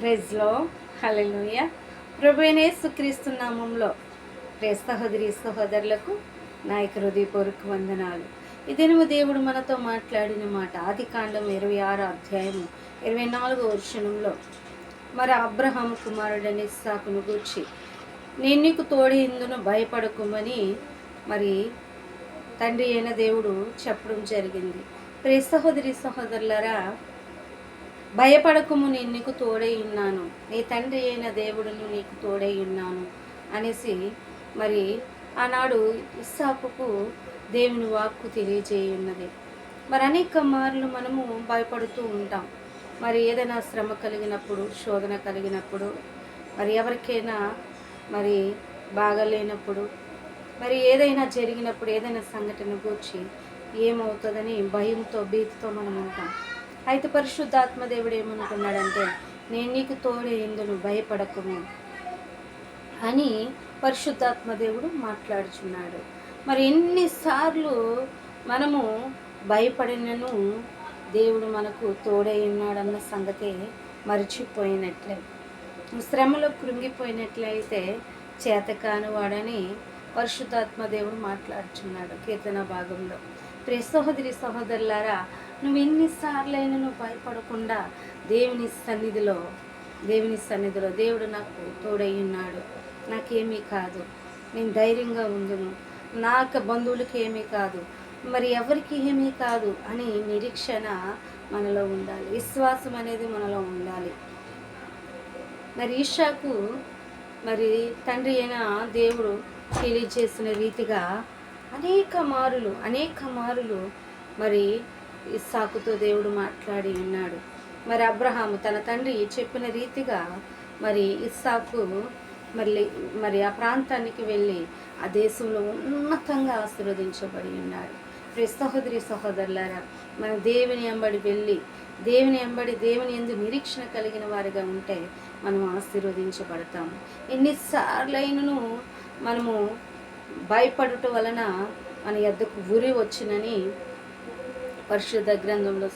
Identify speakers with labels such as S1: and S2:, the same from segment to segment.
S1: ప్రెజ్లో hallelujah ప్రభునే సుక్రీస్తు నామంలో. ప్రే సహోదరి సహోదరులకు నాయక హృదయపూర్వక వందనాలు. ఇదేమో దేవుడు మనతో మాట్లాడిన మాట ఆది కాండం ఇరవై ఆరు అధ్యాయము ఇరవై నాలుగో వర్షణంలో మరి అబ్రహాం కుమారుడని సాకును గూర్చి నేను నీకు తోడేందును భయపడకుమని మరి తండ్రి అయిన దేవుడు చెప్పడం జరిగింది. ప్రే సహోదరి సహోదరులరా భయపడకుము నేను నీకు తోడై ఉన్నాను. నీ తండ్రి అయిన దేవుడును నీకు తోడై ఉన్నాను. అనేసి మరి ఆనాడు ఇస్సాకుకు దేవుని వాక్కు తెలియజేయున్నది. మరి అనేక మార్లు మనము భయపడుతూ ఉంటాం. మరి ఏదైనా శ్రమ కలిగినప్పుడు శోధన కలిగినప్పుడు మరి ఎవరికైనా మరి బాగలేనప్పుడు మరి ఏదైనా జరిగినప్పుడు ఏదైనా సంఘటన గూర్చి ఏమవుతుందని భయంతో భీతితో మనం ఉంటాం. అయితే పరిశుద్ధాత్మ దేవుడు ఏమనుకున్నాడంటే నేను నీకు తోడే ఇందును భయపడకము అని పరిశుద్ధాత్మ దేవుడు మాట్లాడుచున్నాడు. మరి ఎన్నిసార్లు మనము భయపడినను దేవుడు మనకు తోడై ఉన్నాడన్న సంగతే మర్చిపోయినట్లే. శ్రమలో కృంగిపోయినట్లయితే చేతకాని వాడని పరిశుద్ధాత్మ దేవుడు మాట్లాడుచున్నాడు కీర్తన భాగంలో. ప్రే సహోదరి సహోదరులారా నువ్వు ఎన్నిసార్లైనా నువ్వు భయపడకుండా దేవుని సన్నిధిలో దేవుని సన్నిధిలో దేవుడు నాకు తోడై ఉన్నాడు. నాకేమీ కాదు. నేను ధైర్యంగా ఉందును. నాకు బంధువులకి ఏమీ కాదు. మరి ఎవరికి ఏమీ కాదు అని నిరీక్షణ మనలో ఉండాలి. విశ్వాసం అనేది మనలో ఉండాలి. మరి ఈషాకు మరి తండ్రి అయిన దేవుడు తెలియజేసిన రీతిగా అనేక మారులు అనేక మారులు మరి ఇస్సాకుతో దేవుడు మాట్లాడి ఉన్నాడు. మరి అబ్రహాము తన తండ్రి చెప్పిన రీతిగా మరి ఇస్సాకు మరి మరి ఆ ప్రాంతానికి వెళ్ళి ఆ దేశంలో ఉన్నతంగా ఆశీర్వదించబడి ఉన్నాడు. సహోదరి సహోదరులారా మన దేవుని ఎంబడి వెళ్ళి దేవుని ఎంబడి దేవుని ఎందు నిరీక్షణ కలిగిన వారిగా ఉంటే మనం ఆశీర్వదించబడతాము. ఎన్నిసార్లైనను మనము భయపడుట వలన మన ఎద్దకు ఉరి వచ్చినని పరిశుద్ధ గ్రంథంలో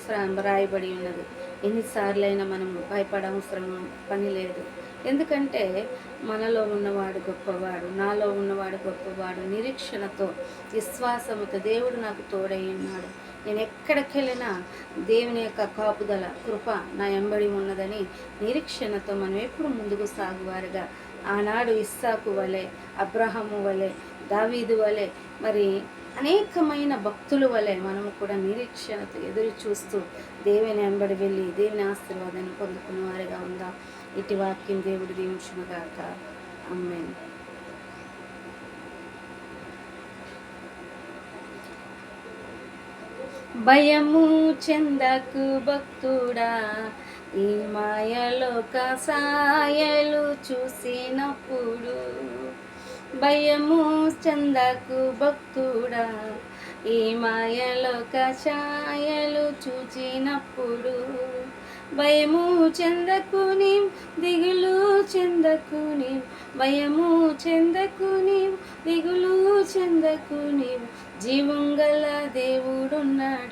S1: రాయబడి ఉన్నది. ఎన్నిసార్లైనా మనం భయపడవసరం పని లేదు. ఎందుకంటే మనలో ఉన్నవాడు గొప్పవాడు నాలో ఉన్నవాడు గొప్పవాడు నిరీక్షణతో విశ్వాసముతో దేవుడు నాకు తోడై ఉన్నాడు. నేను ఎక్కడికి వెళ్ళినా దేవుని యొక్క కాపుదల కృప నా ఎంబడి ఉన్నదని నిరీక్షణతో మనం ఎప్పుడు ముందుకు సాగువారుగా. ఆనాడు ఇస్సాకు వలె అబ్రహము వలె దావీదు వలె మరి అనేకమైన భక్తుల వలె మనము కూడా నిరీక్షణతో ఎదురు చూస్తూ దేవుని వెంబడి వెళ్ళి దేవుని ఆశీర్వాదాన్ని పొందుకునే వారిగా ఉందాం? ఇటు వాక్యం దేవుడి దీవించునుగాక అమ్మే భయము చెందకు భక్తుడా ఈ మాయలో కసాయలు చూసినప్పుడు భయము చందకు భక్తుడా. ఈ మాయలోక ఛాయలు చూచినప్పుడు భయము చెందకుని దిగులు చెందకుని భయము చెందకుని దిగులు చెందకుని జీవం గల దేవుడున్నాడు.